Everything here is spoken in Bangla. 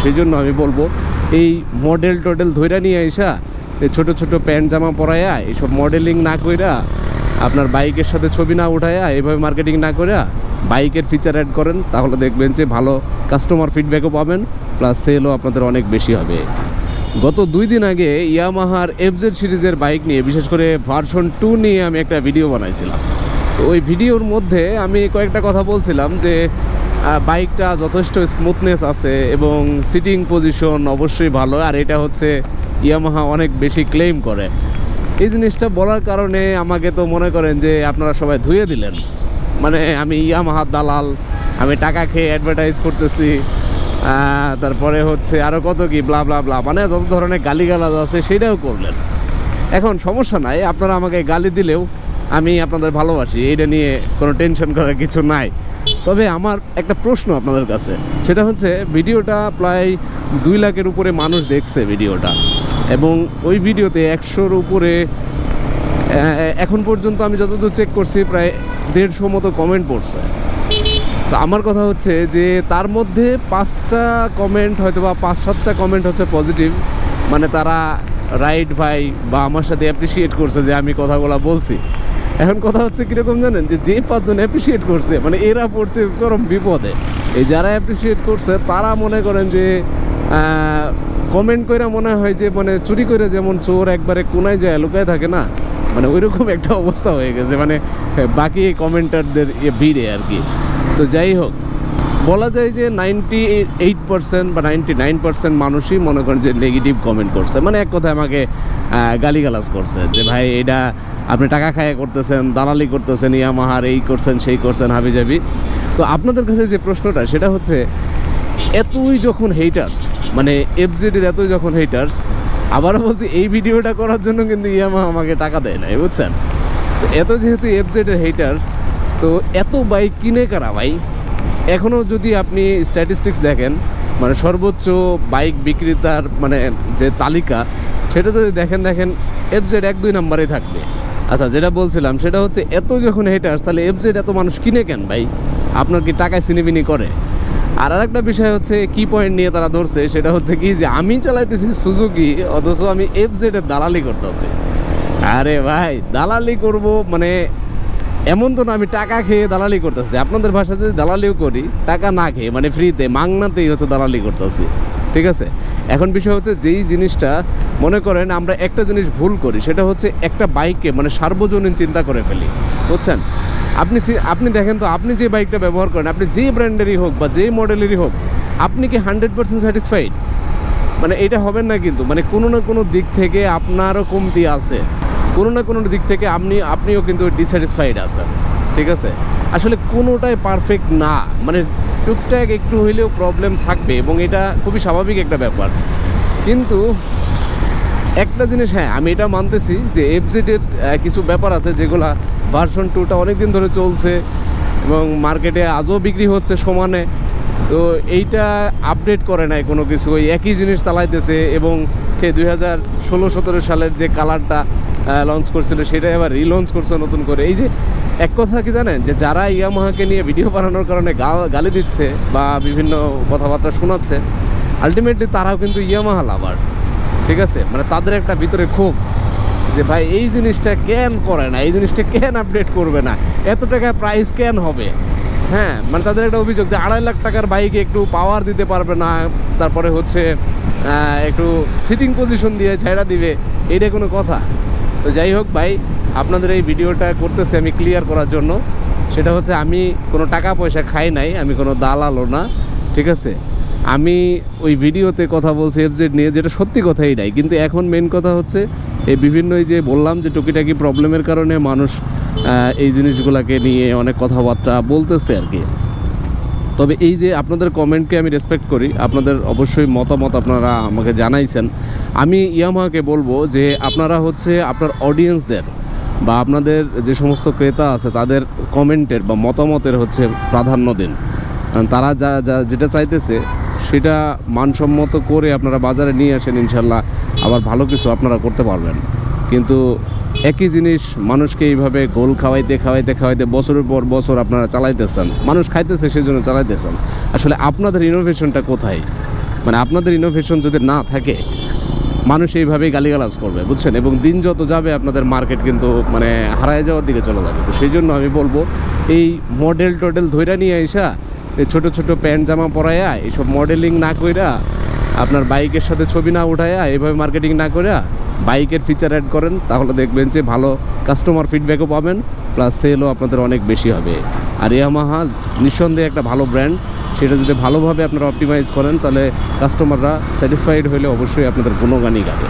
সেই জন্য আমি বলব, এই মডেল টডেল ধইরা নিয়ে আইসা, এই ছোট ছোট প্যান্ট, জামা পরাইয়া, এইসব মডেলিং না কইরা, আপনার বাইকের সাথে ছবি না উঠাইয়া, এইভাবে মার্কেটিং না করে বাইকের ফিচার অ্যাড করেন, তাহলে দেখবেন যে ভালো কাস্টমার ফিডব্যাকও পাবেন প্লাস সেলও আপনাদের অনেক বেশি হবে। গত দুই দিন আগে ইয়ামাহার এফজেড সিরিজের বাইক নিয়ে, বিশেষ করে ভার্সন টু নিয়ে আমি একটা ভিডিও বানাইছিলাম। তো ওই ভিডিওর মধ্যে আমি কয়েকটা কথা বলছিলাম যে বাইকটা যথেষ্ট স্মুথনেস আছে এবং সিটিং পজিশন অবশ্যই ভালো, আর এটা হচ্ছে ইয়ামাহা অনেক বেশি ক্লেম করে। এই জিনিসটা বলার কারণে আমাকে তো মনে করেন যে আপনারা সবাই ধুয়ে দিলেন। মানে আমি ইয়ামাহার দালাল, আমি টাকা খেয়ে অ্যাডভার্টাইজ করতেছি তারপরে হচ্ছে আরও কত কি ব্লা ব্লা ব্লা মানে যত ধরনের গালিগালাজ আছে সেটাও করলেন। এখন সমস্যা নাই, আপনারা আমাকে গালি দিলেও আমি আপনাদের ভালোবাসি, এইটা নিয়ে কোনো টেনশন করার কিছু নাই। তবে আমার একটা প্রশ্ন আপনাদের কাছে। সেটা হচ্ছে, ভিডিওটা প্রায় দুই লাখের উপরে মানুষ দেখছে ভিডিওটা। এবং ওই ভিডিওতে একশোর উপরে এখন পর্যন্ত আমি যতদূর চেক করছি, প্রায় দেড়শো মতো কমেন্ট পড়ছে। তো আমার কথা হচ্ছে যে, তার মধ্যে পাঁচটা কমেন্ট হয়তো বা পাঁচ, সাতটা কমেন্ট হচ্ছে পজিটিভ মানে তারা রাইট ভাই বা আমার সাথে অ্যাপ্রিসিয়েট করছে যে আমি কথাগুলো বলছি। এখন কথা হচ্ছে কীরকম জানেন যে যে পাঁচজন অ্যাপ্রিসিয়েট করছে মানে এরা পড়ছে চরম বিপদে। এই যারা অ্যাপ্রিসিয়েট করছে, তারা মনে করেন যে কমেন্ট করে মনে হয় যে মানে চুরি করে যেমন চোর একবারে কোনায় যায়, লুকায় থাকে না মানে ওইরকম একটা অবস্থা হয়ে গেছে। মানে বাকি কমেন্টারদের ভিড়ে আর কি। তো যাই হোক বলা যায় যে নাইনটি এইট পার্সেন্ট বা নাইনটি নাইন পার্সেন্ট মানুষই মনে করেন যে নেগেটিভ কমেন্ট করছে। মানে এক কথায় আমাকে গালিগালাজ করছে যে, ভাই, এটা আপনি টাকা খায়া করতেছেন, দালালি করতেছেন, ইয়ামাহার এই করছেন, সেই করছেন হাবি যাবি তো আপনাদের কাছে যে প্রশ্নটা, সেটা হচ্ছে, এতই যখন হেটার্স মানে এফজেডের এতই যখন হেটার্স আবারও বলছি, এই ভিডিওটা করার জন্য কিন্তু ইয়ামাহা আমাকে টাকা দেয় নাই, বুঝছেন? তো এত যেহেতু এফজেডের হেটার্স তো এত বাইক কিনে কারা ভাই? এখনও যদি আপনি স্ট্যাটিস্টিক্স দেখেন মানে সর্বোচ্চ বাইক বিক্রেতার মানে যে তালিকা, সেটা যদি দেখেন দেখেন এফজেড এক, দুই নাম্বারে থাকবে। আচ্ছা যেটা বলছিলাম, সেটা হচ্ছে এত যখন হেটার্স তাহলে এফজেড এত মানুষ কিনে কেন ভাই? আপনার কি টাকায় সিনেবিনি করে? আর আরেকটা বিষয় হচ্ছে, কি পয়েন্ট নিয়ে তারা ধরছে, সেটা হচ্ছে কি যে আমি চালাইতেছি সুজুকি অথচ আমি এফজেড এর দালালি করতেছি। আরে ভাই, দালালি করব মানে এমন তো না আমি টাকা খেয়ে দালালি করতেছি। আপনাদের ভাষায় যদি দালালিও করি, টাকা না খেয়ে মানে ফ্রিতে মাংনাতেই হচ্ছে দালালি করতেছি। ঠিক আছে? এখন বিষয় হচ্ছে যেই জিনিসটা মনে করেন আমরা একটা জিনিস ভুল করি, সেটা হচ্ছে একটা বাইককে মানে সার্বজনীন চিন্তা করে ফেলি। বুঝছেন? আপনি আপনি দেখেন তো, আপনি যে বাইকটা ব্যবহার করেন, আপনি যে ব্র্যান্ডেরই হোক বা যে মডেলেরই হোক, আপনি কি হান্ড্রেড পার্সেন্ট স্যাটিসফাইড মানে এটা হবেন না কিন্তু মানে কোনো না কোনো দিক থেকে আপনারও কমতি আছে। কোনো না কোনো দিক থেকে আপনি, আপনিও কিন্তু ডিস্যাটিসফাইড আছেন, ঠিক আছে? আসলে কোনোটাই পারফেক্ট না। মানে টুকটাক একটু হইলেও প্রবলেম থাকবে এবং এটা খুবই স্বাভাবিক একটা ব্যাপার। কিন্তু একটা জিনিস হ্যাঁ আমি এটা মানতেছি যে এফজেডের কিছু ব্যাপার আছে যেগুলা ভার্সন টুটা অনেক দিন ধরে চলছে এবং মার্কেটে আজও বিক্রি হচ্ছে সমানে। তো এইটা আপডেট করে নাই কোনো কিছু। ওই একই জিনিস চালাইতেছে এবং সে দুই হাজার ষোলো সতেরো সালের যে কালারটা লঞ্চ করছিল সেটা এবার রিলঞ্চ করছে নতুন করে। এই যে, এক কথা কি জানেন? যে যারা ইয়ামাহাকে নিয়ে ভিডিও বানানোর কারণে গালি দিচ্ছে বা বিভিন্ন কথাবার্তা শোনাচ্ছে আলটিমেটলি তারাও কিন্তু ইয়ামাহা লাভার ঠিক আছে? মানে তাদের একটা ভিতরে ক্ষোভ যে, ভাই, এই জিনিসটা কেন করে না? এই জিনিসটা কেন আপডেট করবে না? এত টাকা প্রাইস কেন হবে? হ্যাঁ মানে তাদের একটা অভিযোগ যে, আড়াই লাখ টাকার বাইকে একটু পাওয়ার দিতে পারবে না, তারপরে হচ্ছে একটু সিটিং পজিশন দিয়ে ছাইড়া দিবে, এইটা কোনো কথা? তো যাই হোক ভাই, আপনাদের এই ভিডিওটা করতেছি আমি ক্লিয়ার করার জন্য। সেটা হচ্ছে আমি কোনো টাকা পয়সা খাই নাই, আমি কোনো দালালও না, ঠিক আছে? আমি ওই ভিডিওতে কথা বলছি এফজেড নিয়ে, যেটা সত্যি কথাই এটাই কিন্তু এখন মেন কথা হচ্ছে, এই বিভিন্ন যে বললাম যে টুকিটাকি প্রবলেমের কারণে মানুষ এই জিনিসগুলোকে নিয়ে অনেক কথাবার্তা বলতেছে আর কি। তবে এই যে আপনাদের কমেন্টকে আমি রেসপেক্ট করি, আপনাদের অবশ্যই মতামত আপনারা আমাকে জানাইছেন। আমি ইয়ামাহাকে বলব যে আপনারা হচ্ছে আপনার অডিয়েন্সদের বা আপনাদের যে সমস্ত ক্রেতা আছে, তাদের কমেন্টের বা মতামতের হচ্ছে প্রাধান্য দিন। তারা যা যা, যেটা চাইতেছে, সেটা মানসম্মত করে আপনারা বাজারে নিয়ে আসেন ইনশাল্লাহ। আবার ভালো কিছু আপনারা করতে পারবেন। কিন্তু একই জিনিস মানুষকে এইভাবে গোল খাওয়াইতে খাওয়াইতে খাওয়াইতে বছরের পর বছর আপনারা চালাইতেছেন। মানুষ খাইতেছে সেই জন্য চালাইতেছেন। আসলে আপনাদের ইনোভেশনটা কোথায়? মানে আপনাদের ইনোভেশন যদি না থাকে মানুষ এইভাবেই গালিগালাজ করবে, বুঝছেন? এবং দিন যত যাবে আপনাদের মার্কেট কিন্তু মানে হারায় যাওয়ার দিকে চলে যাবে। তো সেই জন্য আমি বলব, এই মডেল টডেল ধইরা নিয়ে আইসা, এই ছোট ছোট প্যান্ট জামা পরাইয়া, এইসব মডেলিং না কইরা, আপনার বাইকের সাথে ছবি না উঠাইয়া, এইভাবে মার্কেটিং না কইরা, বাইকের ফিচার অ্যাড করেন, তাহলে দেখবেন যে ভালো কাস্টমার ফিডব্যাকও পাবেন প্লাস সেলও আপনাদের অনেক বেশি হবে। আর ইয়ামাহা নিঃসন্দেহে একটা ভালো ব্র্যান্ড সেটা যদি ভালোভাবে আপনারা অপটিমাইজ করেন, তাহলে কাস্টমাররা স্যাটিসফাইড হলে অবশ্যই আপনাদের কোনো গানই গাবে।